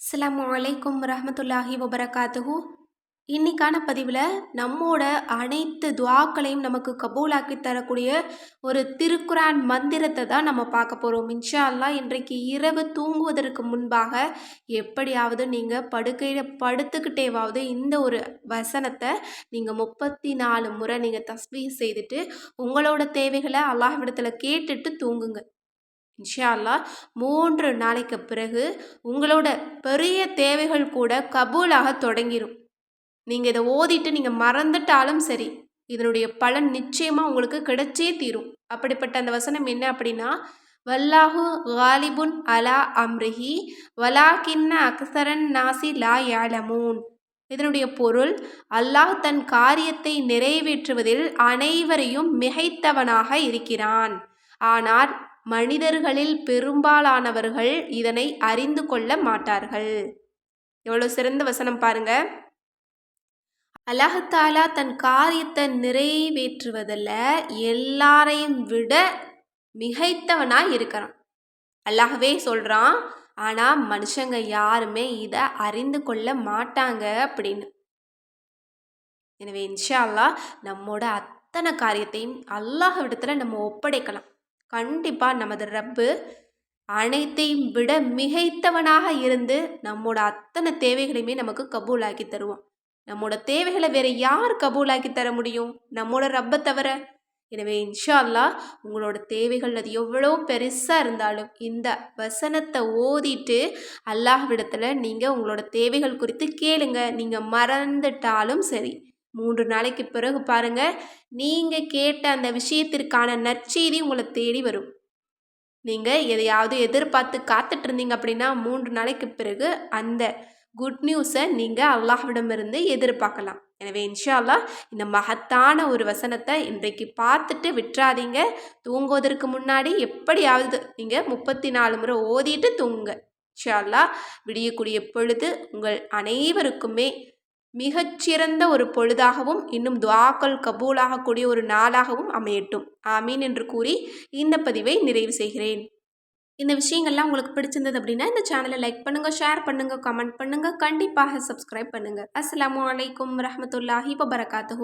அஸ்லாம் அலைக்கும் ரஹமத்துல்லாஹி வபரகாத்துஹு. இன்னைக்கான பதிவில் நம்மோட அனைத்து துவாக்களையும் நமக்கு கபூலாக்கி தரக்கூடிய ஒரு திருக்குரான் மந்திரத்தை தான் நம்ம பார்க்க போகிறோம் இன்ஷா அல்லாஹ் இன்றைக்கு இரவு தூங்குவதற்கு முன்பாக எப்படியாவது நீங்கள் படுக்கையில் படுத்துக்கிட்டேவாவது இந்த ஒரு வசனத்தை நீங்கள் முப்பத்தி நாலு முறை நீங்கள் தஸ்பீஹ் செய்துட்டு உங்களோட தேவைகளை அல்லாஹ் விடத்தில் கேட்டுட்டு தூங்குங்க. இன்ஷால்லா அல்லாஹ் மூன்று நாளைக்கு பிறகு உங்களோட பெரிய தேவைகள் கூட கபூலாக தொடங்கிடும் நீங்கள் இதை ஓதிட்டு நீங்கள் மறந்துட்டாலும் சரி இதனுடைய பலன் நிச்சயமாக உங்களுக்கு கிடைச்சே தீரும். அப்படிப்பட்ட அந்த வசனம் என்ன அப்படின்னா வல்லாஹு காலிபுன் அலா அம்ரிஹி வலா கின்ன அக்சரன் நாசி லா யாலமூன் இதனுடைய பொருள் அல்லாஹ் தன் காரியத்தை நிறைவேற்றுவதில் அனைவரையும் மிகைத்தவனாக இருக்கிறான். ஆனால் மனிதர்களில் பெரும்பாலானவர்கள் இதனை அறிந்து கொள்ள மாட்டார்கள். எவ்வளோ சிறந்த வசனம் பாருங்க. அல்லாஹாலா தன் காரியத்தை நிறைவேற்றுவதில் எல்லாரையும் விட மிகைத்தவனாக இருக்கிறான். அல்லாஹவே சொல்கிறான் ஆனால் மனுஷங்க யாருமே இதை அறிந்து கொள்ள மாட்டாங்க அப்படின்னு. எனவே இன்ஷா அல்லாஹ் நம்மோட அத்தனை காரியத்தையும் அல்லாஹ் விடத்தில் நம்ம ஒப்படைக்கலாம். கண்டிப்பாக நமது ரப்பு அனைத்தையும் விட மிகைத்தவனாக இருந்து நம்மோட அத்தனை தேவைகளையுமே நமக்கு கபூலாக்கி தருவோம் நம்மோட தேவைகளை வேற யார் கபூலாக்கி தர முடியும்? நம்மோட ரப்பை தவிர. எனவே இன்ஷா அல்லா உங்களோட தேவைகள் அது எவ்வளோ பெருசாக இருந்தாலும் இந்த வசனத்தை ஓதிட்டு அல்லாஹ்விடத்தில் நீங்கள் உங்களோட தேவைகள் குறித்து கேளுங்க. நீங்கள் மறந்துட்டாலும் சரி. மூன்று நாளைக்கு பிறகு பாருங்க. நீங்கள் கேட்ட அந்த விஷயத்திற்கான நற்செய்தி உங்களை தேடி வரும். நீங்கள் எதையாவது எதிர்பார்த்து காத்துட்டு இருந்தீங்க அப்படின்னா மூன்று நாளைக்கு பிறகு அந்த குட் நியூஸை நீங்கள் அல்லாஹ்விடமிருந்து எதிர்பார்க்கலாம். எனவே இன்ஷா இந்த மகத்தான ஒரு வசனத்தை இன்றைக்கு பார்த்துட்டு விட்டுறாதீங்க. தூங்குவதற்கு முன்னாடி எப்படியாவது நீங்கள் முப்பத்தி நாலு முறை ஓதிட்டு தூங்குங்க. இன்ஷா அல்லாஹ் விடியக்கூடிய பொழுது உங்கள் அனைவருக்குமே மிகச்சிறந்த ஒரு பொழுதாகவும் இன்னும் துவாக்கள் கபூலாகக்கூடிய ஒரு நாளாகவும் அமையட்டும். ஆமீன் என்று கூறி இந்த பதிவை நிறைவு செய்கிறேன். இந்த விஷயங்கள்லாம் உங்களுக்கு பிடிச்சிருந்தது அப்படின்னா இந்த சேனலை லைக் பண்ணுங்கள் ஷேர் பண்ணுங்கள் கமெண்ட் பண்ணுங்கள் கண்டிப்பாக சப்ஸ்கிரைப் பண்ணுங்கள் அஸ்லாம் வலைக்கம் ரஹமத்துல்லாஹி வபரகாத்து